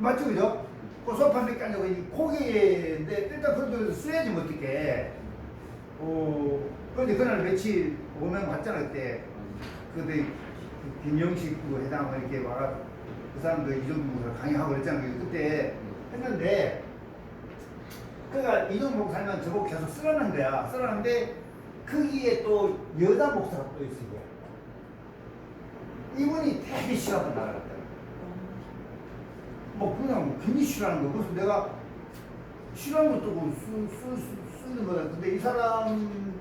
맞죠, 그죠? 그 소파 몇개 앉아고 이 고기인데 일단 그래도 써야지 뭐 어떻게. 어, 근데 그날 며칠 오면 봤잖아 그때. 근데 그 김영식 그 회장 이렇게 와가 그 사람도 이정도 강의하고 그랬잖아. 그때 했는데 그러니까 이동 목사님은 저보고 계속 쓰라는 거야. 쓰라는데 거기에 또 여자 목사가 또 있어요. 이분이 되게 싫어하던 나라였다. 뭐 그냥 뭐 괜히 싫어하는 거. 그래서 내가 싫어하는 것도 뭐 쓰, 쓰, 쓰, 쓰는 거다. 근데 이 사람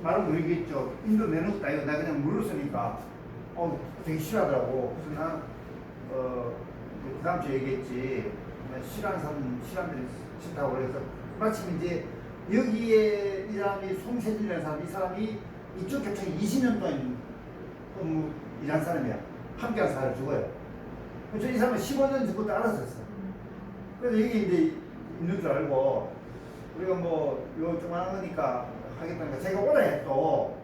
말은 모르겠죠. 인도 내는 것도 아니고 나 그냥 물었으니까 어 되게 싫어하더라고. 그래서 난 어, 그 다음 주에 얘기했지. 나 싫어하는 사람, 싫어하는 들 싫다고 그래서 마침 이제 여기에 이 사람이 송세진이라는 사람, 이 사람이 이쪽 격차에 20년 동안 업무 일한 사람이야. 함께 한 사람 죽어요. 그래서 이 사람은 15년 전부터 알았었어. 그래서 여기 이제 있는 줄 알고 우리가 뭐요 조그만한 거니까 하겠다니까 제가 오래 했또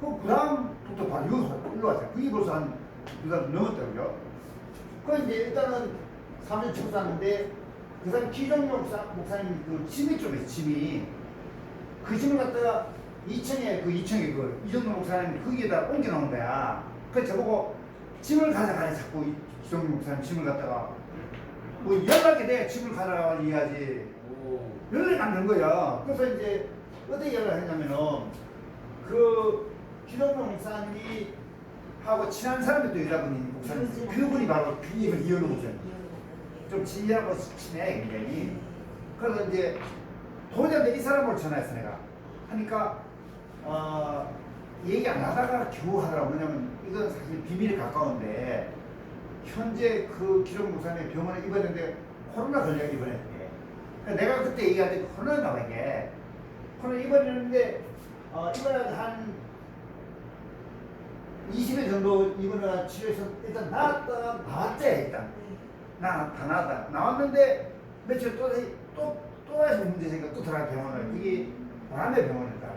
그, 그 다음부터 바로 여기서 일로 왔어요. 그게 벌써 한두 달 넘었더라고요. 그 이제 일단은 3년 치고 샀는데 그 사람 기종 목사, 목사님 그좀 있어, 침이. 그 짐을 갖다가 2층에 그 2층에 그 이정도 목사님 거기에다 옮겨 놓은 거야. 그래서 저보고 짐을 가져가래 자꾸 이- 이정도 목사님 짐을 갖다가 뭐 연락이 돼 짐을 가져가 이해하지. 오. 연락이 안 되는 거야. 그래서 이제 어떻게 연락했냐면은 그 기동도 목사님이 하고 친한 사람이 또 여자분이 목사님 그분이 바로 이분 이현우 목사님. 좀 진지하고 친해 굉장히. 그래서 이제 도저히 이 사람으로 전화했어 내가. 하니까 어, 얘기 안 하다가 겨우 하더라고. 왜냐면 이건 사실 비밀에 가까운데 현재 그 기록 목사님 병원에 입원했는데 코로나 걸려 입원했대. 그러니까 내가 그때 얘기할 때 코로나가 이게 코로나 입원했는데 어, 입원한 한 20일 정도 입원을 치료해서 일단 나왔다 나왔대 일단. 나다 나왔다. 나왔는데 며칠 또 다시 또, 또 다시 문제 생겨 또 들어가 병원을. 그게 남의 병원이다.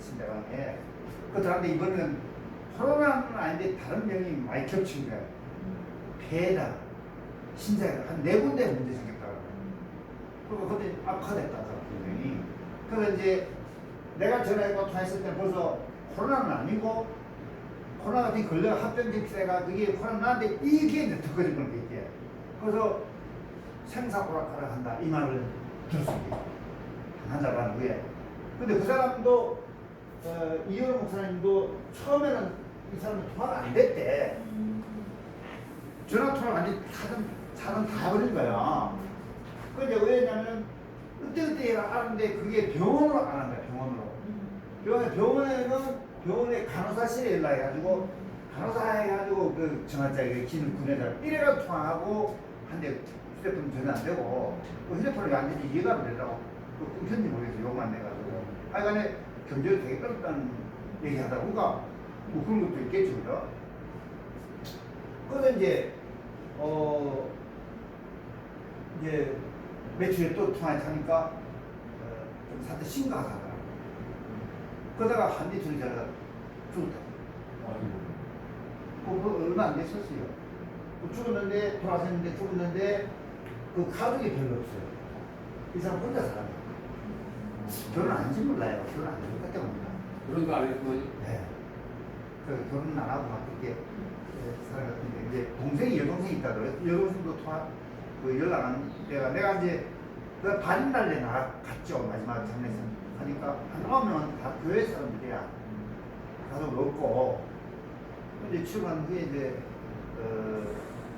신대방에. 그 들어갔는데 이번에는 코로나는 아닌데 다른 병이 많이 겹친 거야. 폐에다 신장에 한네 군데 문제 생겼다고. 그리고 그때 악화됐다. 그 병이. 그래서 이제 내가 전화해서 통화했을 때 벌써 코로나는 아니고 코로나 같은 걸려 합병 증세가 그게 코로나 나는데 이게 이제 더 커진 거게 이게. 그래서 생사고락하라 한다 이 말을 들었습니다. 한 달반 후에. 근데 그 사람도 어, 이현우 목사님도 처음에는 이 사람이 통화가 안 됐대. 전화 통화가 안 돼. 차는 차는 다 버린 거야. 그 이제 왜냐면 그때 그때 알았는데 그게 병원으로 안 한다 병원으로. 병원에 병원에는 병원에 간호사실에 연락해가지고 간호사 해가지고 그 정한자에게 기는 군에다 이래가 통화하고 한데 휴대폰 전화 안 되고 그 휴대폰이 안 되지 이해가 안 되더라고 그 끊겼는지 모르겠어 욕만 내가지고 하여간에 경제를 되게 어렵다는 얘기하다 보니까 뭐 그런 것도 있겠지 그죠 그래서 이제 어 이제 며칠에 또 통화를 하니까 어, 좀 사태 심각하더라고 그러다가 한 이틀 자다가 죽었다 아이고. 그거 얼마 안 됐었어요. 그 죽었는데 돌아섰는데 죽었는데 그 가족이 별로 없어요. 이 사람 혼자 살아요. 결혼 안 한지 몰라요. 결혼 안 해볼 것 때문에. 그런 거 알고 네. 그 결혼 안 하고 막 그렇게 살아갔는데 이제 동생이 여동생이 있다더라고요. 여동생도 통화 그 연락 안 내가 내가 이제 그 발인 날에 나갔죠. 마지막 장례선 하니까 명은 다 교회 사람들이야. 가족 없고. 근데 출근 후에 이제 어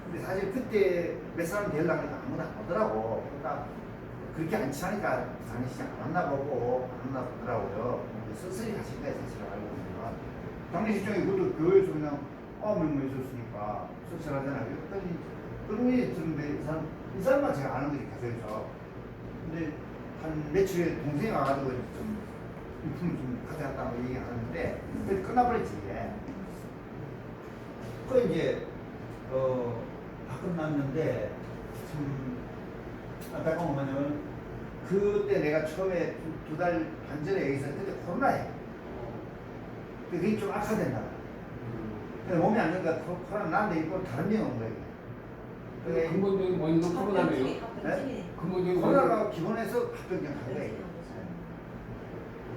근데 사실 그때 몇 사람 연락을 아무도 안 오더라고. 그러니까 그렇게 안 친하니까 장례식 안 왔나 보고 안 왔나 보더라고요. 쓸쓸히 가신 거예요 사실 알고 보니까 장례식장에 그것도 교회에서 그냥 명만 있었으니까 쓸쓸하잖아요? 그랬더니 그런 일이 들은데 이 사람 이 사람만 제가 아는 거지 가서에서. 근데 한 며칠에 동생이 와가지고 좀 유품을 좀 가져갔다고 얘기하는데 그게 끝나버렸지 이게 그 이제 어, 다 끝났는데 참 안타까운 건 뭐냐면 그때 내가 처음에 두 달 반 전에 여기서 그때 코로나에 그게 좀. 근데 몸이 안 좋으니까 코- 코로나 나는데 있고 다른 병이 온 거예요. 그게 근본적인 원인은 코로나네요. 네? 근본적인 원인 코로나가 기본에서 합병증 한 거예요.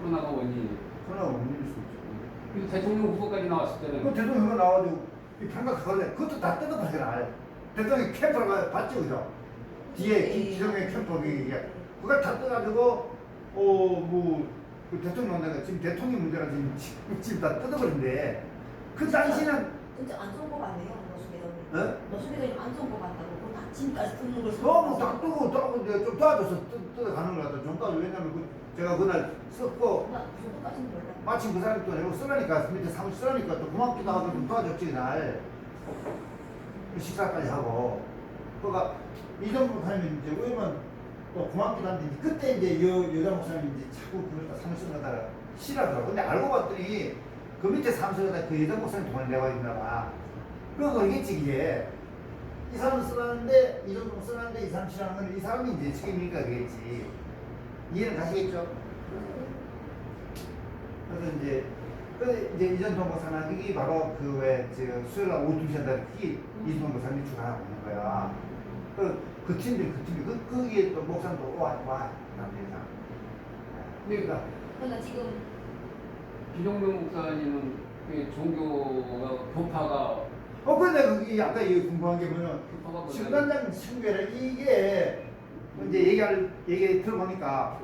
코로나가 원인이. 코로나가 원인일 수 있죠. 그 대통령 후보까지 나왔을 그 때는 대통령이 나와가지고 이 평가하거든. 그것도 다 뜯어봤잖아. 대통령 캠프가 봤죠, 그죠? 뒤에 기- 기성의 캠프 이게 그걸 다 뜯어가지고 어뭐 그 대통령 내가 지금 대통령 문제가 지금 지금, 지금 다 뜯어버린데 그 당시는 진짜 안 좋은 거 같네요, 노수계장님. 어? 노수계장님 안 좋은 거 같다고. 그건 다 지금까지 듣는 걸 너무 딱 뜨고 뜨고 이제 좀 도와줘서 뜯- 뜯어가는 거 같아. 좀 도와줘. 왜냐면 그 제가 그날 썼고 나그 정도까지는 몰라. 마침 그 사람이 또 내가 쓰라니까 밑에 사무실 쓰라니까 또 고맙기도 하고 좀 도와줬지 그날 그 식사까지 하고 그가 이정도 목사님이 이제 왜냐면 또 고맙기도 한데 그때 이제 여, 여자 목사님이 이제 자꾸 그러니까 가다가 싫어하더라고 근데 알고 봤더니 그 밑에 가다 그 여자 목사님 돈을 내고 있나 봐 그거 그러겠지 이게 이 사람은 쓰라는데 이 정도 쓰라는데 이 사람 싫어하는 건 이 사람이 이제 책임이니까 그겠지 이해는 가시겠죠? 그래서 이제 그 이제 이전 동거사나 그게 바로 그왜 수요일 날 오후 2시 한다는 그게 이전 목사님이 주관하고 있는 거야. 그, 그 팀들 그 팀들 그 거기에 또 목사님도 와 와 남대사. 그러니까 그러니까 지금 기종명 목사님은 그 종교가 교파가 어 근데 그게 아까 이 궁금한 게 뭐냐면 교파가 뭐냐 신관장 친구라 이게 이제 얘기할 얘기 들어보니까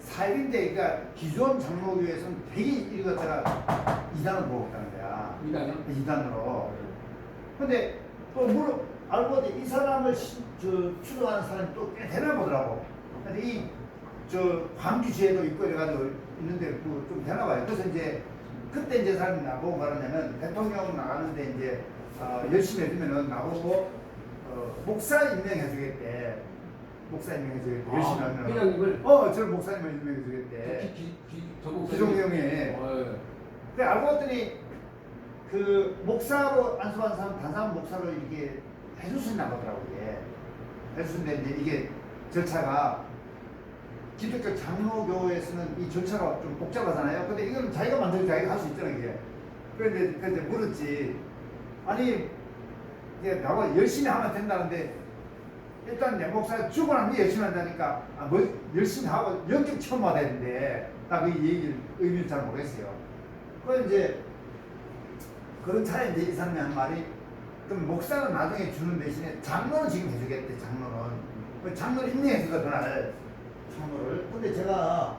사입인데 그러니까 기존 장로교에서는 되게 이거 갖다가 이단을 보고 있다는 거야. 이단이요? 이단으로. 근데 또 물어 알고 보니 이 사람을 시, 저 추종하는 사람이 또 꽤 되나 보더라고. 근데 이 저 광주시에도 있고 이래가지고 있는데 그 좀 되나 봐요. 그래서 이제 그때 이제 사람이 나보고 말하냐면 대통령 나가는데 이제 어, 열심히 해주면은 나보고 어, 목사 임명해주겠대. 목사 임명해주겠대. 열심히 아, 하면. 회장님을 어, 저 목사님을 임명해주겠대. 기- 기- 기- 저 목사님- 기종명에. 어, 예. 근데 알고 봤더니 그 목사로 안수한 사람 단사한 목사로 이렇게 있나 보더라고 이게 있는데 이제 이게 절차가 기독교 장로교에서는 이 절차가 좀 복잡하잖아요. 근데 이건 자기가 만들고 자기가 할 수 있잖아 이게. 그런데 그런데 물었지. 아니 이게 나가 열심히 하면 된다는데 일단 내 목사 죽고 난 뒤에 열심히 한다니까 아, 뭐 열심히 하고 영적 처음 받아야 되는데 나 그 얘기를 의미를 잘 모르겠어요. 그 이제 그런 차에 이제 이 사람이 한 말이 그럼 목사는 나중에 주는 대신에 장로는 지금 해주겠대 장로는. 그 장로를 임명해주가 그날 장로를. 근데 제가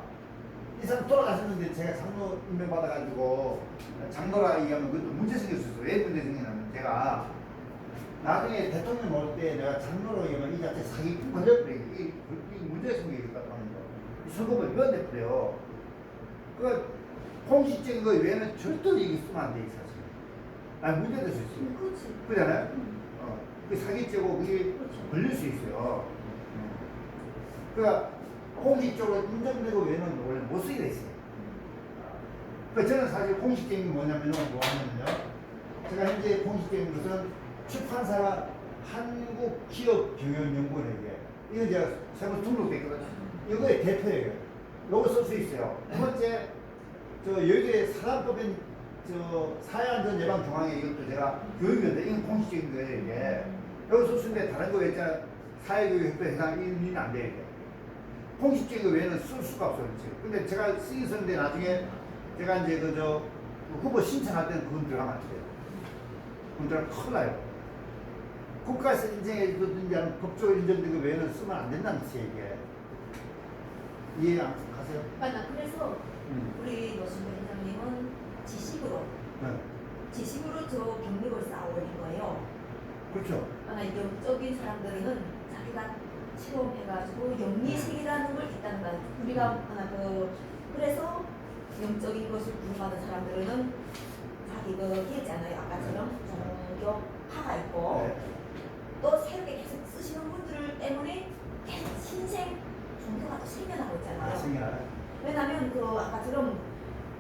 이 사람 돌아가셨는데 제가 장로 임명 받아가지고 장로라 얘기하면 그것도 문제 생길 수 있어. 왜 문제 생기냐면 제가 나중에 대통령 올 때 내가 장로로 얘기하면 이 자체 사기꾼 걸렸대. 이게 이 문제가 생기겠다 하는 거. 위원회 그래요. 그 공식적인 거 외에는 절대 얘기 쓰면 안 돼, 이 사실. 아, 문제 될수 있어. 음, 그렇지. 그잖아요? 음, 어. 그 사기죄고 그게 그렇죠. 걸릴 수 있어요. 음. 그러니까 공식 적으로 인정되고 외에는 원래 못 쓰게 돼 있어요. 그 저는 사실 공식적인 게 뭐냐면요, 뭐 하냐면요. 제가 현재 공식적인 것은 출판사가 한국 기업 경영 연구원에게 이거 제가 세무 등록돼 있거든요. 이거의 대표예요. 요거 쓸 수 있어요. 두 번째, 저 여기에 사단법인 저 사회안전 예방 중앙회 이것도 제가 교육인데 이건 공식적인 거예요 이게. 여기 쓸수 있는데 다른 거 있잖아. 사회교육협회 해당 이는 안 돼, 이게. 공식적인 거 외에는 쓸 수가 없어요, 지금. 근데 제가 쓰기 썼는데 나중에 제가 이제 그저 후보 신청할 때는 그건 들어가면 안 돼요. 그건 들어가면 큰일 나요. 국가에서 인정해 주든지 아니면 법적으로 인정된 거 외에는 쓰면 안 된다는 뜻이에요, 이게. 이해 안 가세요? 맞아. 그래서 음. 우리 노신배 회장님은 지식으로 네. 지식으로 저 경력을 쌓아올린 거예요. 그렇죠. 아마 영적인 사람들은 자기가 체험해가지고 영리의 세계라는 걸 있다는 거야. 우리가 하나 그 그래서 영적인 것을 구원받은 사람들은 자기 그 했잖아요. 아까처럼 종교 파가 있고 네. 또 새롭게 계속 쓰시는 분들 때문에 계속 신생 종교가 또 생겨나고 아, 있잖아요. 생각나. 왜냐하면 그 아까처럼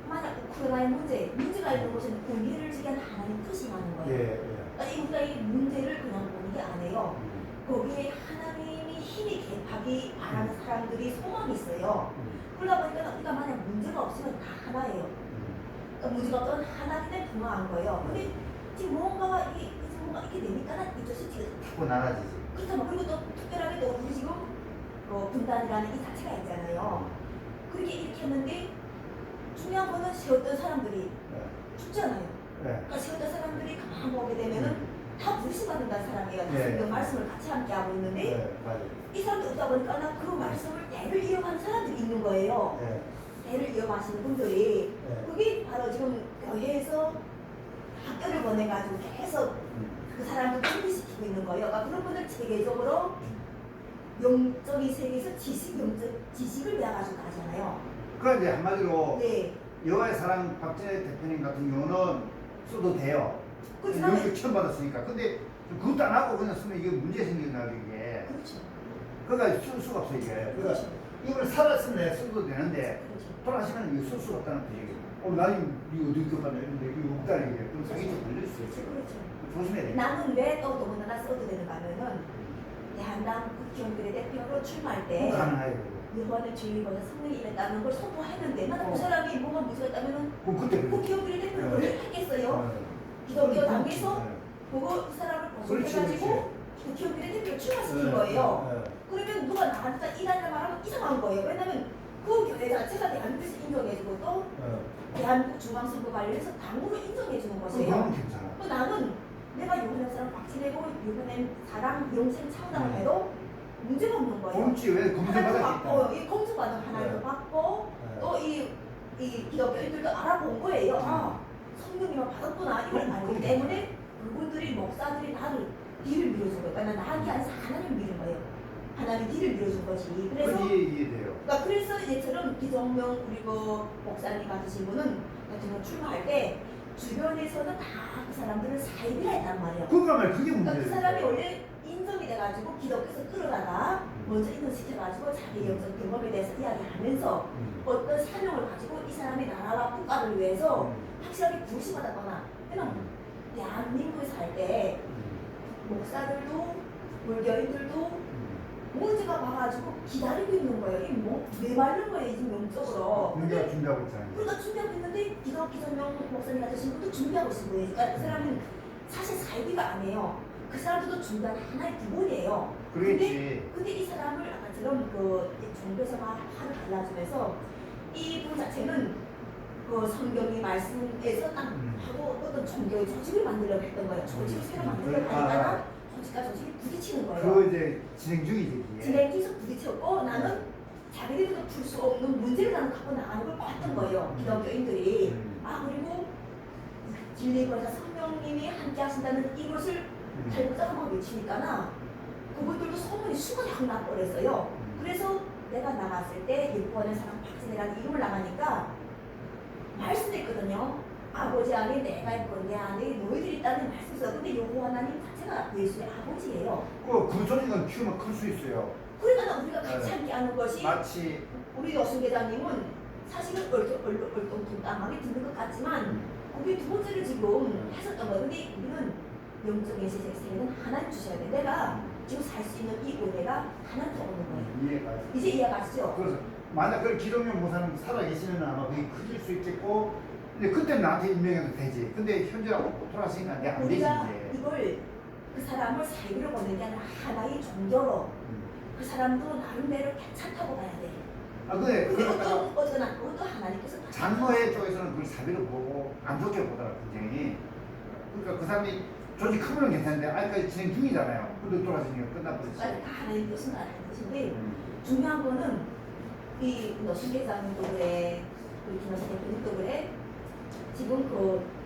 만약 우크라이나의 문제, 문제가 있는 곳에는 공의를 지키는 하나님 뜻이 많은 예, 거예요. 예. 아니 우리가 이 문제를 그냥 보는 게 아니에요. 음. 거기에 하나님이 힘이 개입하기 바라는 사람들이 소망이 있어요. 음. 그러다 보니까 우리가 만약 문제가 없으면 다 하나예요. 음. 그러니까 문제가 없던 하나님에 분화한 거예요. 근데 지금 이게 지금 뭔가 이렇게 되니까 이쪽 시티가 자꾸 나라지지. 그렇다면 그리고 또 특별하게 또 우리 지금 어, 분단이라는 이 자체가 있잖아요. 그렇게 이렇게 했는데 중요한 거는 세웠던 사람들이 네. 죽잖아요. 네. 그러니까 세웠던 사람들이 가만 보게 되면은 다 부르심받는다는 사람이에요. 다 네. 그 말씀을 같이 함께 하고 있는데 네. 이 사람들 없다 보니까 나 그 말씀을 대를 이어가는 사람들이 있는 거예요. 네. 대를 이어가시는 분들이 네. 그게 바로 지금 교회에서 학교를 보내가지고 계속 음. 그 사람을 준비시키고 있는 거예요. 그러니까 그런 분들 체계적으로 영적인 세계에서 지식, 영적 지식을 배워가지고 가잖아요. 그 이제 한마디로 네. 여호와의 사랑 박진애 대표님 같은 경우는 써도 돼요. 그 영역 처음 받았으니까. 근데 그것도 안 하고 그냥 쓰면 이게 문제 생긴다 이게. 그렇죠. 그러니까 쓸 수가 없어 이게. 그러니까 그렇죠. 이걸 살았으면 써도 되는데 그렇죠. 돌아가시면 이거 쓸 수가 없다는 뜻이에요. 어, 나는 이거 어디 교과나 이런데 이거 없다는 얘기예요. 그럼 사기죄 걸릴 수 있어요. 그렇죠. 조심해야 돼요. 나는 왜 또 더군다나 써도 되는가 하면은 대한당 국회의원들의 대표로 출마할 때꼭 가능해요. 이번에 주일보다 성령이 임했다는 걸 선포했는데 어. 그 사람이 뭐가 문제였다면은 그럼 그때 그래요. 국회의원들의 대표를 네. 왜 하겠어요? 어. 기독교 당에서 네. 보고 그 사람을 그렇지, 보석해가지고 국회의원들의 대표를 출마시킨 네, 거예요. 네, 네. 그러면 누가 나한테 이단을 말하면 이상한 거예요. 왜냐면 그 교회 자체가 대한민국에서 인정해주고 또 어. 대한민국 중앙선거관리에서 당으로 인정해주는 것이에요. 괜찮아. 또 나는 내가 요한의 사람 박진혜고 요한의 사랑 영생 차원을 네. 해도 문제가 없는 거예요. 옳지 왜 검증받았기 받고 때문에. 이 검증받은 하나님도 네. 받고 네. 또 이 이 기독교인들도 알아본 거예요. 아 성령님을 받았구나 이걸 알기 그럼 때문에 그분들이 목사들이 나를 뒤를 밀어준 거예요. 그러니까 나한테 아니라 하나님을 밀은 거예요. 하나님 뒤를 밀어준 거지. 그래서 그건 이해 이해돼요. 그러니까 그래서 이제처럼 기정명 그리고 목사님 같으신 분은 같은 경우 출마할 때 주변에서는 다 그 사람들을 사입이라 했단 말이에요. 그러니까 말 그게 그러니까 문제예요. 그 사람이 원래 인정이 돼가지고 기독교에서 끌어다가 음. 먼저 인정시켜가지고 자기 영적 경험에 대해서 이야기하면서 음. 어떤 사명을 가지고 이 사람의 나라와 국가를 위해서 음. 확실하게 부르심받았거나 왜냐면 음. 대한민국에서 할때 목사들도 불교인들도 음. 문제가 와가지고 기다리고 있는 거예요. 이뭐 메말른 거예요, 지금 영적으로. 문제가 준비하고 있잖아요. 우리가 준비하고 있는데 기독 기존명 목사님 같으신 분도 준비하고 있는 거예요. 그러니까 그 사람은 사실 사이비가 아니에요. 그 사람들도 중간 하나의 부분이에요. 그렇지. 근데 이 사람을 아까처럼 그 종교사가 화를 갈라주면서 이분 자체는 그 성경의 말씀에서 딱 음. 하고 어떤 종교의 조직을 만들려고 했던 거예요. 조직을 새로 만들려고 아. 하니까 조직과 조직이 부딪히는 거예요. 그거 이제 진행 중이지 이게. 진행해서 부딪혔고 나는 자기들도 풀 수 없는 문제를 나는 갖고 나가는 걸 봤던 거예요. 음. 기독교인들이. 음. 아 그리고 진리보다 성령님이 함께 하신다는 이것을 음. 달고자고 외치니까나 그분들도 소문이 확 나버렸어요. 음. 그래서 내가 나갔을 때 예포하는 사람 박진혜라는 이름을 나가니까 말씀했거든요. 아버지 안에 내가 있고 내 안에 너희들이 있다는 말씀이었어. 근데 여호와 하나님 자체가 예수의 아버지예요. 그, 그 소리가 키우면 클 수 있어요. 그러니까 우리가 같이 네. 함께 하는 것이 마치 우리 여순계장님은 사실은 얼떨떨떨떨떨떨하게 듣는 것 같지만 그게 두 번째를 지금 했었던 거예요. 근데 우리는 영적인 세계는 하나님 주셔야 돼. 내가 지금 살 수 있는 이 은혜가 하나님 오는 거예요. 이해가 가요. 이제 이해가시죠? 그래서 만약 그 기독교 모사는 살아 계시면 아마 그게 커질 수 있겠고 근데 그때 나한테 임명해도 되지. 근데 현재하고 돌아가시니까 내가 안 되지 우리가 이제. 이걸 그 사람을 사이비로 보는 게 아니라 하나의 종교로 음. 그 사람도 나름대로 괜찮다고 봐야 돼. 아 근데 근데 그러다가 어떤 어떤 어떤 하나님께서 장로회 쪽에서는 그걸 사비로 보고 안 좋게 보더라고 굉장히. 그러니까 그 사람이 조직 크면 괜찮은데 아직까지 진행 중이잖아요. 근데 돌아가시니까 끝나버렸어. 다 하나님 뜻은 하나님 뜻인데 음. 중요한 거는 이 노신계장님도 그래 우리 김호사 대표님도 그래 지금 그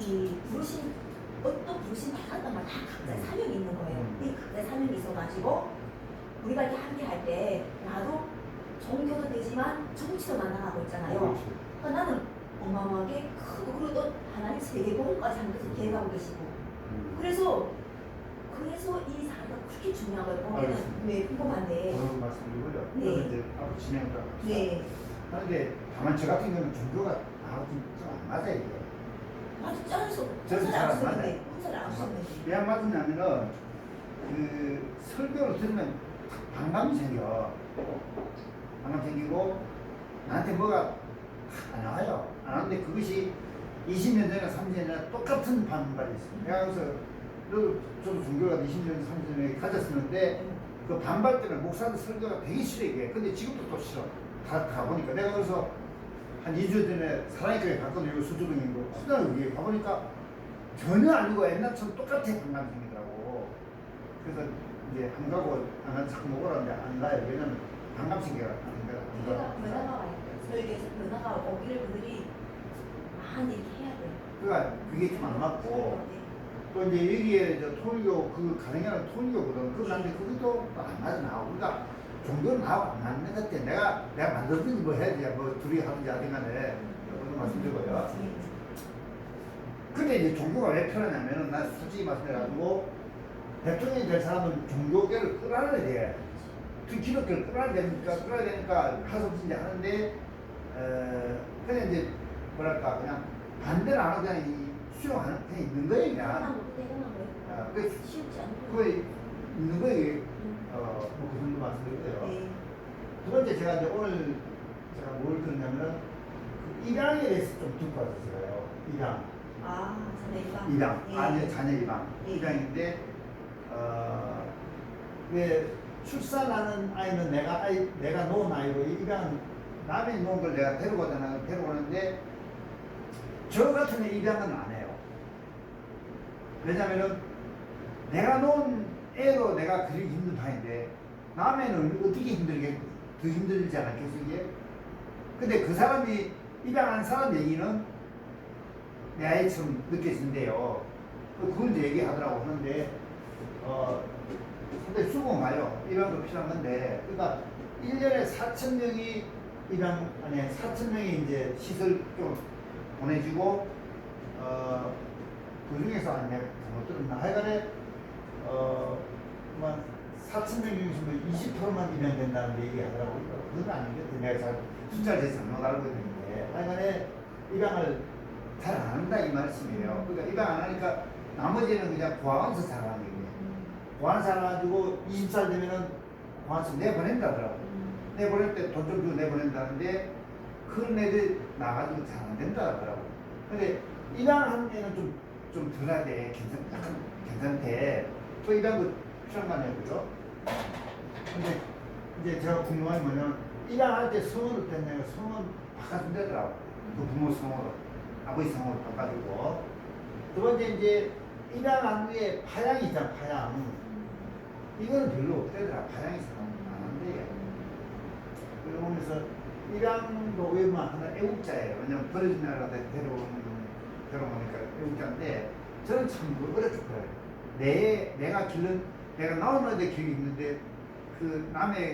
이 부르신 어떤 부르신 받았던 말다 각자의 사명이 있는 거예요. 음. 이 각자의 사명이 있어가지고 우리가 이렇게 함께 할 때 나도 종교도 되지만 정치도 만나가고 있잖아요. 그렇지. 그러니까 나는 어마어마하게 크고 그리고 또 하나님 세계공까지 하면서 계획하고 계시고 음. 그래서 그래서 이 사회가 그렇게 중요한 거예요. 거기는 알겠습니다. 네 궁금한데 그런 말씀드리고요. 네. 그래서 이제 앞으로 진행을 합시다. 네. 그런데 다만 저 같은 경우는 종교가 나하고 좀안 맞아요 이게. 아주 짠해서 저는 잘안 맞아요. 쓰는데 혼자를 안 쓰는데 왜안 맞느냐면은 그 설교를 들으면 반감이 생겨. 반감 생기고 나한테 뭐가 안 나와요. 안 하는데 그것이 20년 전이나 30년 전이나 똑같은 반발이 있어요. 내가 그래서 저도, 저도 종교가 20년, 30년에 가졌었는데 그 반발 때문에 목사도 설교가 되게 싫어 이게. 근데 지금도 또 싫어. 다 가보니까 내가 그래서 한 2주 전에 사랑교회 갔거든요. 수주동이고 수다를 위에 가보니까 전혀 아니고 옛날처럼 똑같아 반감생기더라고. 그래서 이제 안 가고 안 자꾸 먹으라는데 안 가요. 왜냐면 반감생기가 안 우리가 가. 변화가. 설계에서 변화가 오기를 그들이 많이. 그러니까 그게 좀 안 맞고 네. 또 이제 여기에 저 통일교 그 가능한 통일교거든. 그 나한테 그것도 또안 맞아 나오고. 그러니까 종교는 나하고 안 맞는 것 같아. 내가 내가 만들든지 뭐 해야지. 뭐 둘이 하든지 하든간에 그런 말씀드리고요. 근데 이제 종교가 왜 편하냐면은 난 솔직히 말씀해가지고 대통령이 될 사람은 종교계를 끌어안아야 돼. 그 기독교를 끌어야 되니까 끌어야 되니까 하서 진짜 하는데 어 그냥 이제 뭐랄까 그냥 반대를 안 하고 그냥 이 수용하는 그냥 있는 거예요 그냥. 거예요. 아, 그 쉽지 그거 있는 거예요. 음. 어뭐그 정도 말씀드릴게요. 네. 두 번째 제가 이제 오늘 제가 뭘 들었냐면은 그 입양에 대해서 좀 듣고 왔었어요. 입양. 아, 자네가. 입양. 예. 아니 자녀 입양. 예. 입양인데 어, 왜 출산하는 아이는 내가 아이 내가 놓은 아이고 입양 남이 놓은 걸 내가 데리고 오잖아 데리고 오는데 저 같은 애 입양은 안 해요. 왜냐면은 내가 놓은 애로 내가 그리기 힘든 판인데 남의는 어떻게 힘들게 더 힘들지 않았겠어 이게? 근데 그 사람이 입양한 사람 얘기는 내 아이처럼 느껴진대요. 그걸 얘기하더라고 하는데 어 근데 수고 가요. 입양도 필요한 건데 그러니까 1년에 4천 명이 입양 아니 4천 명이 이제 시설 좀 보내주고 어 그 중에서 한 내가 잘못 들었나 하여간에 어 뭐 4천 명 중에서 뭐 20%만 입양된다는 얘기 하더라고요. 그건 같아. 내가 잘 숫자를 잘 잘못 알고 있는데 하여간에 입양을 잘 안 한다 이 말씀이에요. 그러니까 입양 안 하니까 나머지는 그냥 보안서 잘하는 얘기예요. 음. 보안 잘해가지고 20살 되면은 보안서 내보낸다더라고. 음. 내보낼 때 돈 좀 주고 내보낸다는데 그런 애들 나가지고 잘 안 된다 하더라고. 근데 입양한 애는 좀, 좀 덜하게 괜찮, 괜찮대. 또거 아니에요, 그죠? 근데 이제 제가 궁금한 게 뭐냐면 입양할 때 성을 어땠냐면 성은 바꿔준다더라고. 그 부모 성으로. 아버지 성으로 바꿔주고. 두 번째 이제 입양한 후에 파양이 있잖아, 파양. 이거는 별로 없대더라. 파양이 잘안 한대요. 그러면서 입양도 외만 하나 애국자예요. 왜냐면 버려진 나라가 데려오는 데려오니까 애국자인데 저는 참 어렵더라고요. 내 내가 길른 내가 나오는데 기억이 있는데 그 남의